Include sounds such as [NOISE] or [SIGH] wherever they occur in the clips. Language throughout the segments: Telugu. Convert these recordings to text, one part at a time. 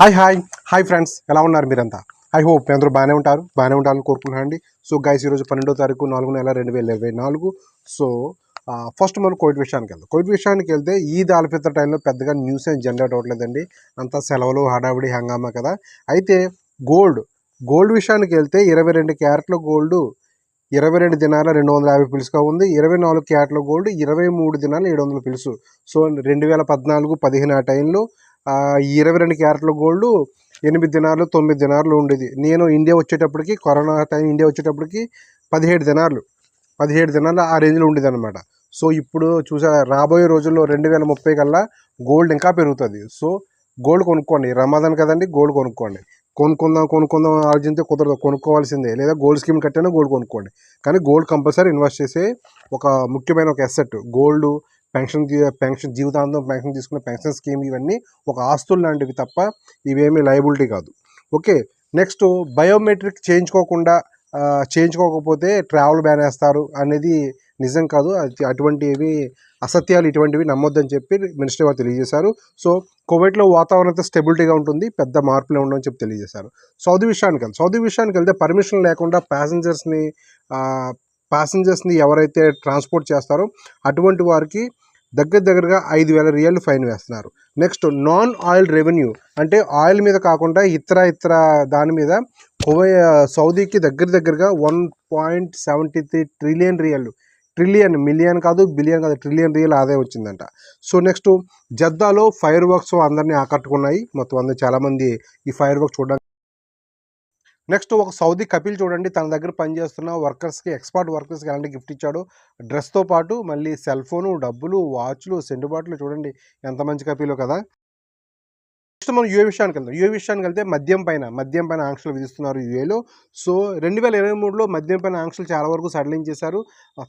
హాయ్ హాయ్ హాయ్ ఫ్రెండ్స్ ఎలా ఉన్నారు మీరంతా? ఐ హోప్ అందరూ బాగానే ఉంటారు. బాగానే ఉండాలని కోరుకుంటున్నాను అండి. సో గైస్ ఈరోజు పన్నెండో తారీఖు నాలుగు నెల రెండు వేల ఇరవై నాలుగు. సో ఫస్ట్ మనం కోవిడ్ విషయానికి వెళ్దాం. కోవిడ్ విషయానికి వెళ్తే ఈద్ ఆల్ఫిత్ర టైంలో పెద్దగా న్యూస్ ఏం జనరేట్ అవ్వట్లేదండి. అంతా సెలవులు హడావిడి హంగామా కదా. అయితే గోల్డ్ గోల్డ్ విషయానికి వెళ్తే ఇరవై రెండు క్యారెట్ల గోల్డ్ ఇరవై రెండు దినాల రెండు వందల యాభై పిలుసుగా ఉంది. ఇరవై నాలుగు క్యారెట్ల గోల్డ్ ఇరవై మూడు దినాలు ఏడు వందల పిలుసు. సో రెండు వేల పద్నాలుగు పదిహేను ఆ టైంలో ఇరవై రెండు క్యారెట్ల గోల్డ్ ఎనిమిది దినాలు తొమ్మిది దినాలు ఉండేది. నేను ఇండియా వచ్చేటప్పటికి కరోనా టైం ఇండియా వచ్చేటప్పటికి పదిహేడు దినాలు పదిహేడు దినాలు ఆ రేంజ్లో ఉండేది అనమాట సో ఇప్పుడు చూసా రాబోయే రోజుల్లో రెండు వేల ముప్పై కల్లా గోల్డ్ ఇంకా పెరుగుతుంది. సో గోల్డ్ కొనుక్కోండి. రమాదాన్ కదండి గోల్డ్ కొనుక్కోండి. కొనుక్కుందాం కొనుక్కుందాం ఆలోచించే కుదరదు. కొనుక్కోవాల్సిందే. లేదా గోల్డ్ స్కీమ్ కట్టైనా గోల్డ్ కొనుక్కోండి. కానీ గోల్డ్ కంపల్సరీ ఇన్వెస్ట్ చేసే ఒక ముఖ్యమైన ఒక అసెట్. గోల్డ్ పెన్షన్ పెన్షన్ జీవితాంతం పెన్షన్ తీసుకునే పెన్షన్ స్కీమ్ ఇవన్నీ ఒక ఆస్తులు లాంటివి తప్ప ఇవేమీ లయబిలిటీ కాదు. ఓకే నెక్స్ట్ బయోమెట్రిక్ చేయించుకోకుండా చేయించుకోకపోతే ట్రావెల్ బ్యాన్ వేస్తారు అనేది నిజం కాదు. అది అటువంటివి అసత్యాలు ఇటువంటివి నమ్మొద్దని చెప్పి మినిస్టర్ వారు తెలియజేశారు. సో కోవిడ్లో వాతావరణం అయితే స్టెబిలిటీగా ఉంటుంది పెద్ద మార్పులు ఉండవని చెప్పి తెలియజేశారు. సౌదీ విషయానికి వెళ్తే సౌదీ విషయానికి వెళ్తే పర్మిషన్ లేకుండా ప్యాసింజర్స్ని ప్యాసింజర్స్ని ఎవరైతే ట్రాన్స్పోర్ట్ చేస్తారో అటువంటి వారికి దగ్గర దగ్గరగా ఐదు వేల రియల్ ఫైన్ వేస్తున్నారు. నెక్స్ట్ నాన్ ఆయిల్ రెవెన్యూ అంటే ఆయిల్ మీద కాకుండా ఇతర ఇతర దాని మీద కువై సౌదీకి దగ్గర దగ్గరగా one point seventy three trillion riyal trillion million కాదు బిలియన్ కాదు ట్రిలియన్ రియల్ ఆదాయం వచ్చిందంట. సో నెక్స్ట్ జద్దాలో ఫైర్ వర్క్స్ అందరినీ ఆకట్టుకున్నాయి. మొత్తం అందరూ చాలామంది ఈ ఫైర్ వర్క్స్ చూడడానికి నెక్స్ట్ ఒక సౌదీ కపిల్ చూడండి తన దగ్గర పనిచేస్తున్న వర్కర్స్కి ఎక్స్పర్ట్ వర్కర్స్కి ఎలాంటి గిఫ్ట్ ఇచ్చాడు? డ్రెస్తో పాటు మళ్ళీ సెల్ ఫోను డబ్బులు వాచ్లు సెండుబాట్లు చూడండి ఎంత మంచి కపిలో కదా? నెక్స్ట్ మనం యుఏ విషయానికి వెళ్దాం. యుఏ విషయానికి వెళ్తే మద్యం పైన మద్యం పైన ఆంక్షలు విధిస్తున్నారు యుఏలో సో రెండు వేల ఇరవై మూడులో మద్యం పైన ఆంక్షలు చాలా వరకు సడలింగ్ చేశారు.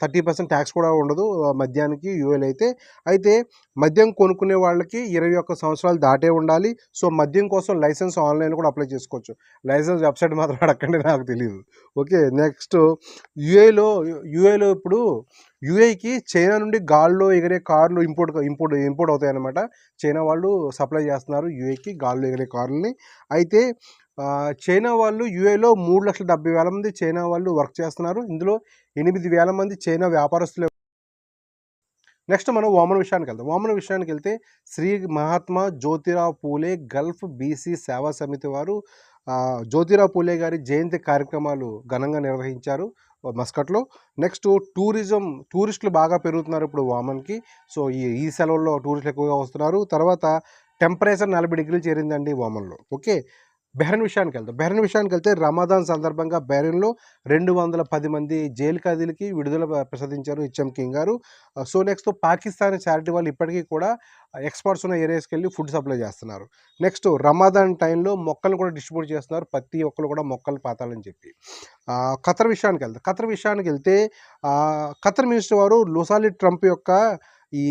థర్టీ పర్సెంట్ ట్యాక్స్ కూడా ఉండదు మద్యానికి యుఏలో అయితే. అయితే మద్యం కొనుక్కునే వాళ్ళకి ఇరవై ఒక్క సంవత్సరాలు దాటే ఉండాలి. సో మద్యం కోసం లైసెన్స్ ఆన్లైన్ కూడా అప్లై చేసుకోవచ్చు. లైసెన్స్ వెబ్సైట్ మాత్రం [LAUGHS] అడగండి నాకు తెలియదు ఓకే నెక్స్ట్ యుఏలో యుఏలో ఇప్పుడు యుఏకి చైనా నుండి గాల్లో ఎగిరే కార్లు ఇంపోర్ట్ ఇంపోర్ట్ ఇంపోర్ట్ అవుతాయి అన్నమాట చైనా వాళ్ళు సప్లై చేస్తున్నారు యుఏకి గాల్లో ఎగిరే కార్లని. అయితే చైనా వాళ్ళు యుఏలో మూడు లక్షల డెబ్బై వేల మంది చైనా వాళ్ళు వర్క్ చేస్తున్నారు. ఇందులో ఎనిమిది వేల మంది చైనా వ్యాపారస్తులు. నెక్స్ట్ మనం వామన విషయానికి వెళ్దాం. వామన విషయానికి వెళ్తే శ్రీ మహాత్మా జ్యోతిరావు పూలే గల్ఫ్ బీసీ సేవా సమితి వారు జ్యోతిరావు పూలే గారి జయంతి కార్యక్రమాలు ఘనంగా నిర్వహించారు మస్కట్లో. నెక్స్ట్ టూరిజం టూరిస్టులు బాగా పెరుగుతున్నారు ఇప్పుడు వామన్కి. సో ఈ ఈ సెలవుల్లో టూరిస్టులు ఎక్కువగా వస్తున్నారు. తర్వాత టెంపరేచర్ నలభై డిగ్రీలు చేరిందండి ఓమన్లో ఓకే? బెహరన్ విషయానికి వెళ్తాం బెహ్రెన్ విషయానికి వెళ్తే రమాదాన్ సందర్భంగా బెహ్రెన్లో రెండు వందల పది మంది జైలు ఖైదీలకి విడుదల ప్రసాదించారు హెచ్ఎం కింగ్ గారు. సో నెక్స్ట్ పాకిస్తాన్ చారిటీ వాళ్ళు ఇప్పటికీ కూడా ఎక్స్పర్ట్స్ ఉన్న ఏరియాస్కి వెళ్ళి ఫుడ్ సప్లై చేస్తున్నారు. నెక్స్ట్ రమాదాన్ టైంలో మొక్కలు కూడా డిస్ట్రిబ్యూట్ చేస్తున్నారు. ప్రతి ఒక్కరు కూడా మొక్కలు పాతాలని చెప్పి. ఖతర్ విషయానికి వెళ్తాం ఖతర్ విషయానికి వెళ్తే ఖతర్ మినిస్టర్ వారు లుసాలి ట్రంప్ యొక్క ఈ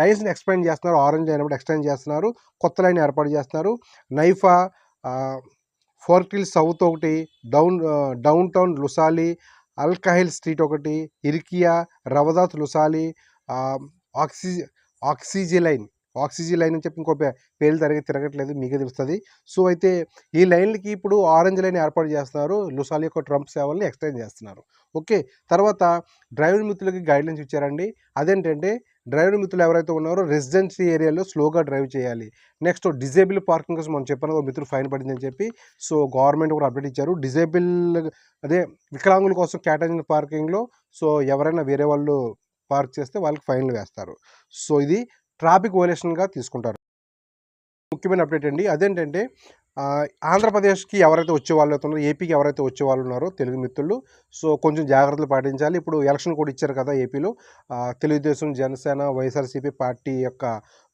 లైన్స్ని ఎక్స్పెండ్ చేస్తున్నారు. ఆరెంజ్ లైన్ కూడా ఎక్స్టెండ్ చేస్తున్నారు. కొత్త లైన్ ఏర్పాటు చేస్తున్నారు. నైఫా ఫోర్టిల్ సౌత్ ఒకటి డౌన్ డౌన్ టౌన్ లుసాలి అల్కహిల్ స్ట్రీట్ ఒకటి ఇరికియా రవదాత్ లుసాలి ఆక్సి ఆక్సిజీ లైన్ ఆక్సిజీ లైన్ అని చెప్పి ఇంకో పేర్లు తిరగ తిరగట్లేదు. మీకే తెలుస్తుంది. సో అయితే ఈ లైన్లకి ఇప్పుడు ఆరెంజ్ లైన్ ఏర్పాటు చేస్తున్నారు. లుసాలి యొక్క ట్రంప్ సేవల్ని ఎక్స్టెండ్ చేస్తున్నారు. ఓకే. తర్వాత డ్రైవర్ మిత్రులకి గైడ్లైన్స్ ఇచ్చారండి. అదేంటంటే డ్రైవర్ మిత్రులు ఎవరైతే ఉన్నారో రెసిడెన్సీ ఏరియాలో స్లోగా డ్రైవ్ చేయాలి. నెక్స్ట్ డిజేబుల్ పార్కింగ్ కోసం మనం చెప్పాను మిత్రులు ఫైన్ పడిందని చెప్పి. సో గవర్నమెంట్ కూడా అప్డేట్ ఇచ్చారు. డిజేబుల్ అదే వికలాంగుల కోసం కేటాయించిన పార్కింగ్లో సో ఎవరైనా వేరే వాళ్ళు పార్క్ చేస్తే వాళ్ళకి ఫైన్లు వేస్తారు. సో ఇది ట్రాఫిక్ వయలేషన్గా తీసుకుంటారు. ముఖ్యమైన అప్డేట్ అండి. అదేంటంటే ఆంధ్రప్రదేశ్కి ఎవరైతే వచ్చే వాళ్ళు ఉన్నారో ఏపీకి ఎవరైతే వచ్చే వాళ్ళు ఉన్నారో తెలుగు మిత్రులు సో కొంచెం జాగ్రత్తలు పాటించాలి. ఇప్పుడు ఎలక్షన్ కూడా ఇచ్చారు కదా ఏపీలో. తెలుగుదేశం జనసేన వైఎస్ఆర్సీపీ పార్టీ యొక్క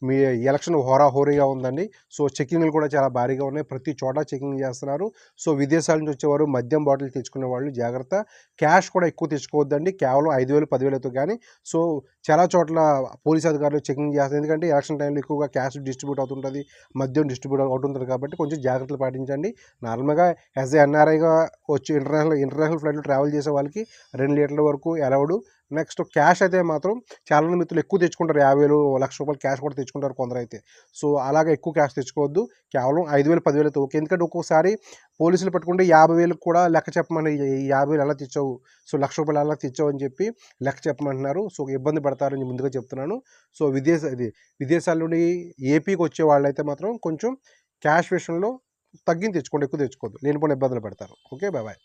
మీ ఎలక్షన్ హోరాహోరీగా ఉందండి. సో చెకింగ్లు కూడా చాలా భారీగా ఉన్నాయి. ప్రతి చోట చెకింగ్ చేస్తున్నారు. సో విదేశాల నుంచి వచ్చేవారు మద్యం బాటిల్ తెచ్చుకునే వాళ్ళు జాగ్రత్త. క్యాష్ కూడా ఎక్కువ తెచ్చుకోవద్దండి. కేవలం ఐదు వేలు పదివేలతో కానీ. సో చాలా చోట్ల పోలీస్ అధికారులు చెకింగ్ చేస్తారు. ఎందుకంటే ఎలక్షన్ టైంలో ఎక్కువగా క్యాష్ డిస్ట్రిబ్యూట్ అవుతుంటుంది మద్యం డిస్ట్రిబ్యూట్ అవుతుంటుంది కాబట్టి కొంచెం జాగ్రత్తలు పాటించండి. నార్మల్గా యాజ్ ఎన్ఆర్ఐగా వచ్చి ఇంటర్నేషనల్ ఇంటర్నేషనల్ ఫ్లైట్లో ట్రావెల్ చేసే వాళ్ళకి రెండు లీటర్ల వరకు అలౌడ్ నెక్స్ట్ క్యాష్ అయితే మాత్రం చాలామంది మిత్రులు ఎక్కువ తెచ్చుకుంటారు. యాభై వేలు లక్ష రూపాయలు క్యాష్ కూడా తెచ్చుకుంటారు కొందరు అయితే సో అలాగే ఎక్కువ క్యాష్ తెచ్చుకోవద్దు. కేవలం ఐదు వేలు పదివేలు అయితే ఓకే. ఎందుకంటే ఒక్కొక్కసారి పోలీసులు పట్టుకుంటే యాభై వేలకు కూడా లెక్క చెప్పమని యాభై వేలు ఎలా తెచ్చావు? సో లక్ష రూపాయలు ఎలా తెచ్చావు అని చెప్పి లెక్క చెప్పమంటున్నారు. సో ఇబ్బంది పడతారని ముందుగా చెప్తున్నాను. సో విదేశ ఇది విదేశాల నుండి ఏపీకి వచ్చే వాళ్ళైతే మాత్రం కొంచెం క్యాష్ విషయంలో తగ్గించి తెచ్చుకోండి ఎక్కువ తెచ్చుకోవద్దు. లేనిపోయిన ఇబ్బందులు పడతారు. Okay bye.